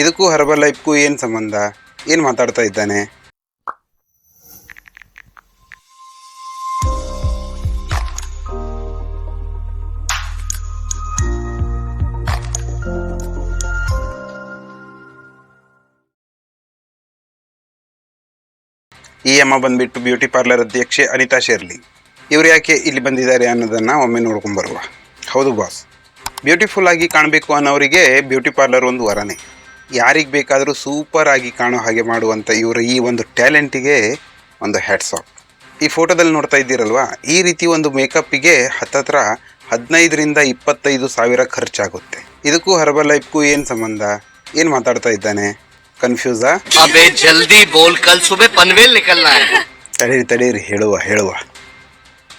ಇದಕ್ಕೂ ಹರ್ಬಲ್ ಲೈಫ್ಗೂ ಏನು ಸಂಬಂಧ? ಏನು ಮಾತಾಡ್ತಾ ಇದ್ದಾನೆ? ಈ ಅಮ್ಮ ಬಂದ್ಬಿಟ್ಟು ಬ್ಯೂಟಿ ಪಾರ್ಲರ್ ಅಧ್ಯಕ್ಷೆ ಅನಿತಾ ಶೆರ್ಲಿ. ಇವ್ರು ಯಾಕೆ ಇಲ್ಲಿ ಬಂದಿದ್ದಾರೆ ಅನ್ನೋದನ್ನು ಒಮ್ಮೆ ನೋಡ್ಕೊಂಬರುವ ಹೌದು ಬಾಸ್ ಬ್ಯೂಟಿಫುಲ್ ಆಗಿ ಕಾಣಬೇಕು ಅನ್ನೋರಿಗೆ ಬ್ಯೂಟಿ ಪಾರ್ಲರ್ ಒಂದು ವರನೇ. ಯಾರಿಗೆ ಬೇಕಾದರೂ ಸೂಪರ್ ಆಗಿ ಕಾಣೋ ಹಾಗೆ ಮಾಡುವಂಥ ಇವರ ಈ ಒಂದು ಟ್ಯಾಲೆಂಟಿಗೆ ಒಂದು ಹ್ಯಾಟ್ಸ್ ಆಫ್ ಈ ಫೋಟೋದಲ್ಲಿ ನೋಡ್ತಾ ಇದ್ದೀರಲ್ವಾ? ಈ ರೀತಿ ಒಂದು ಮೇಕಪ್ಪಿಗೆ ಹತ್ತತ್ರ ಹದಿನೈದರಿಂದ ಇಪ್ಪತ್ತೈದು ಸಾವಿರ ಖರ್ಚಾಗುತ್ತೆ. ಇದಕ್ಕೂ ಹರ್ಬಲ್ ಲೈಫ್ಗೂ ಏನು ಸಂಬಂಧ? ಏನು ಮಾತಾಡ್ತಾ ಇದ್ದಾನೆ? ಕನ್ಫ್ಯೂಸಾ ಜಲ್ದಿ ಬೋಲ್ ಕಲ್ ಸುಬೆ ಪನ್ವೇಲ್ ನಿಕಲ್ನ? ತಡೀರಿ ತಡೀರಿ ಹೇಳುವ ಹೇಳುವ.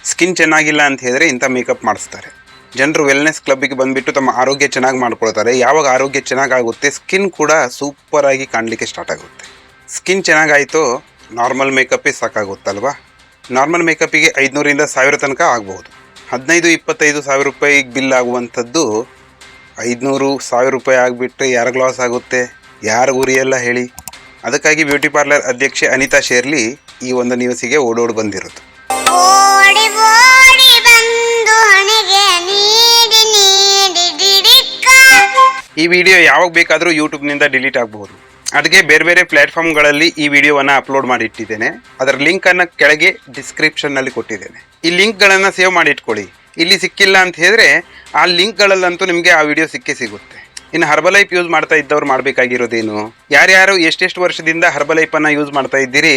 ಸ್ಕಿನ್ ಚೆನ್ನಾಗಿಲ್ಲ ಅಂತ ಹೇಳಿದ್ರೆ ಇಂಥ ಮೇಕಪ್ ಮಾಡಿಸ್ತಾರೆ. ಜನರು ವೆಲ್ನೆಸ್ ಕ್ಲಬ್ಬಿಗೆ ಬಂದುಬಿಟ್ಟು ತಮ್ಮ ಆರೋಗ್ಯ ಚೆನ್ನಾಗಿ ಮಾಡ್ಕೊಳ್ತಾರೆ. ಯಾವಾಗ ಆರೋಗ್ಯ ಚೆನ್ನಾಗಾಗುತ್ತೆ ಸ್ಕಿನ್ ಕೂಡ ಸೂಪರ್ ಆಗಿ ಕಾಣಲಿಕ್ಕೆ ಸ್ಟಾರ್ಟ್ ಆಗುತ್ತೆ. ಸ್ಕಿನ್ ಚೆನ್ನಾಗಾಯಿತು ನಾರ್ಮಲ್ ಮೇಕಪ್ಪೇ ಸಾಕಾಗುತ್ತಲ್ವಾ? ನಾರ್ಮಲ್ ಮೇಕಪ್ಪಿಗೆ ಐದುನೂರಿಂದ ಸಾವಿರ ತನಕ ಆಗ್ಬೋದು. ಹದಿನೈದು, ಇಪ್ಪತ್ತೈದು ಸಾವಿರ ರೂಪಾಯಿಗೆ ಬಿಲ್ ಆಗುವಂಥದ್ದು, ಐದುನೂರು, ಸಾವಿರ ರೂಪಾಯಿ ಆಗಿಬಿಟ್ಟು ಯಾರಿಗೆ ಲಾಸ್ ಆಗುತ್ತೆ? ಯಾರು ಉರಿಯಲ್ಲ ಹೇಳಿ? ಅದಕ್ಕಾಗಿ ಬ್ಯೂಟಿ ಪಾರ್ಲರ್ ಅಧ್ಯಕ್ಷೆ ಅನಿತಾ ಶೇರ್ಲಿ ಈ ಒಂದು ನ್ಯೂಸಿಗೆ ಓಡೋಡಿ ಬಂದಿರೋದು. ಈ ವಿಡಿಯೋ ಯಾವಾಗ ಬೇಕಾದರೂ ಯೂಟ್ಯೂಬ್ನಿಂದ ಡಿಲೀಟ್ ಆಗಬಹುದು. ಅದಕ್ಕೆ ಬೇರೆ ಬೇರೆ ಪ್ಲ್ಯಾಟ್ಫಾರ್ಮ್ಗಳಲ್ಲಿ ಈ ವಿಡಿಯೋವನ್ನು ಅಪ್ಲೋಡ್ ಮಾಡಿ ಇಟ್ಟಿದ್ದೇನೆ ಅದರ ಲಿಂಕನ್ನು ಕೆಳಗೆ ಡಿಸ್ಕ್ರಿಪ್ಷನ್ನಲ್ಲಿ ಕೊಟ್ಟಿದ್ದೇನೆ. ಈ ಲಿಂಕ್ಗಳನ್ನು ಸೇವ್ ಮಾಡಿ ಇಟ್ಕೊಳ್ಳಿ ಇಲ್ಲಿ ಸಿಕ್ಕಿಲ್ಲ ಅಂತ ಹೇಳಿದ್ರೆ ಆ ಲಿಂಕ್ಗಳಲ್ಲಂತೂ ನಿಮಗೆ ಆ ವಿಡಿಯೋ ಸಿಕ್ಕೇ ಸಿಗುತ್ತೆ. ಇನ್ನು ಹರ್ಬಲೈಫ್ ಯೂಸ್ ಮಾಡ್ತಾ ಇದ್ದವ್ರು ಮಾಡಬೇಕಾಗಿರೋದೇನು? ಯಾರ್ಯಾರು ಎಷ್ಟೆಷ್ಟು ವರ್ಷದಿಂದ ಹರ್ಬಲೈಫನ್ನು ಯೂಸ್ ಮಾಡ್ತಾ ಇದ್ದೀರಿ?